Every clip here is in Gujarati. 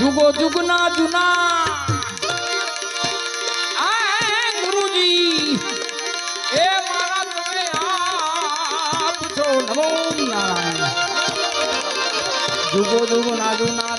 যুগ যুগ না জুনা। গুরুজি এ মারা তুমি আপ নমো যুগ যুগ না জুনা।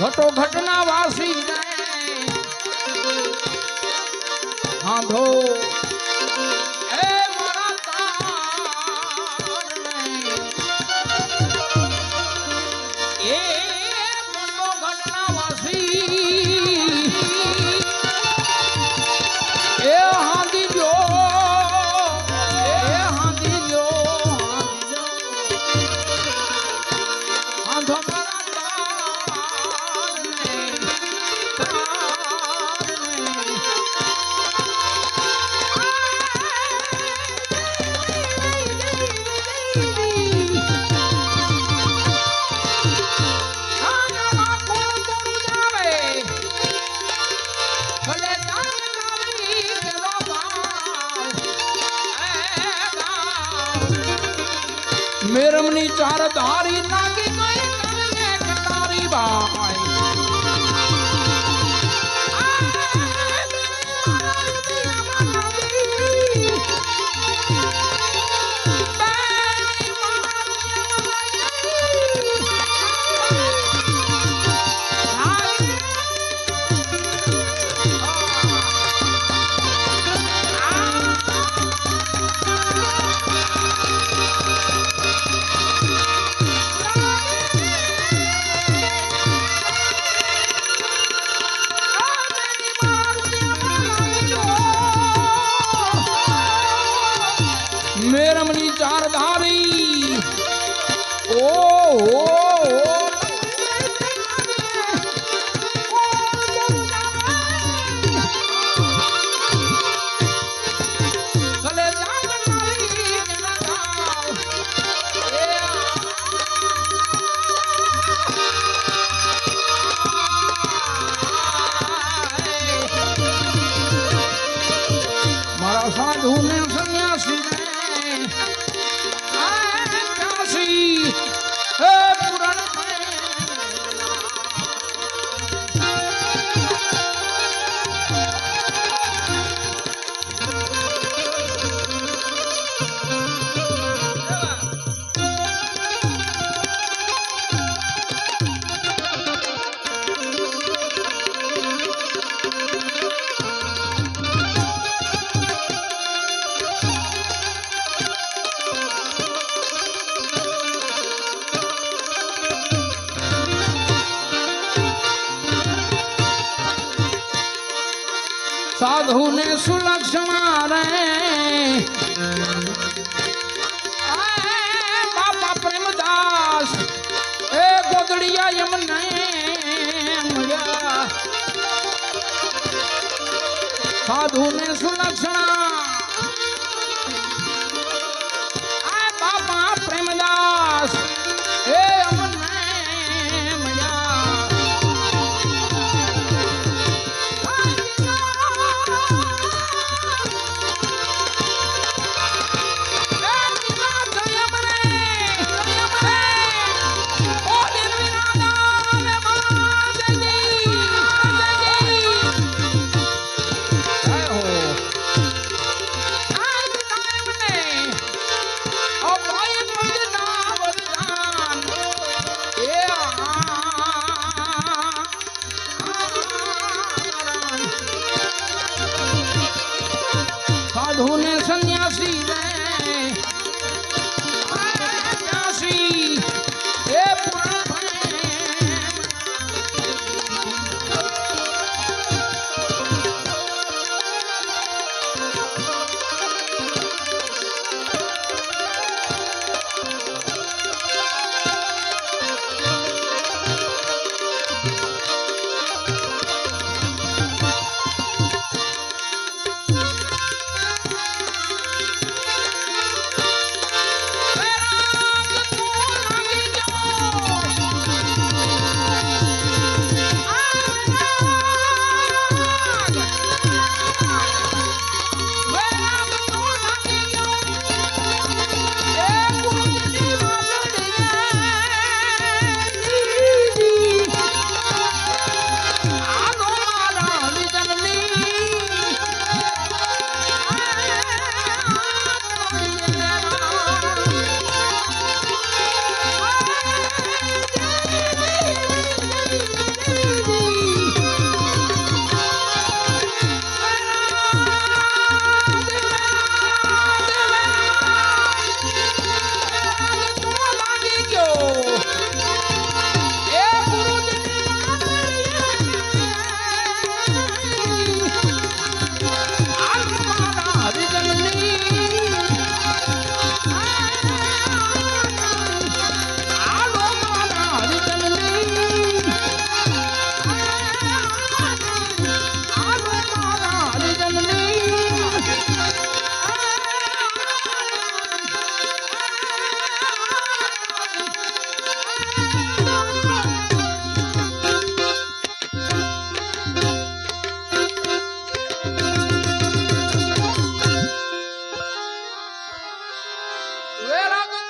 ઘટો ઘટના વાસી જાય. હાંધો Come on. મેરમની ચાર ધારી નાગી ગઈ કટારી બા. મેરમની ચાર ધારી ઓ હો સાધુને સુલક્ષણા રે. બાપા પ્રેમદાસ એ ગોદડિયા યમને સાધુને સુલક્ષણા ela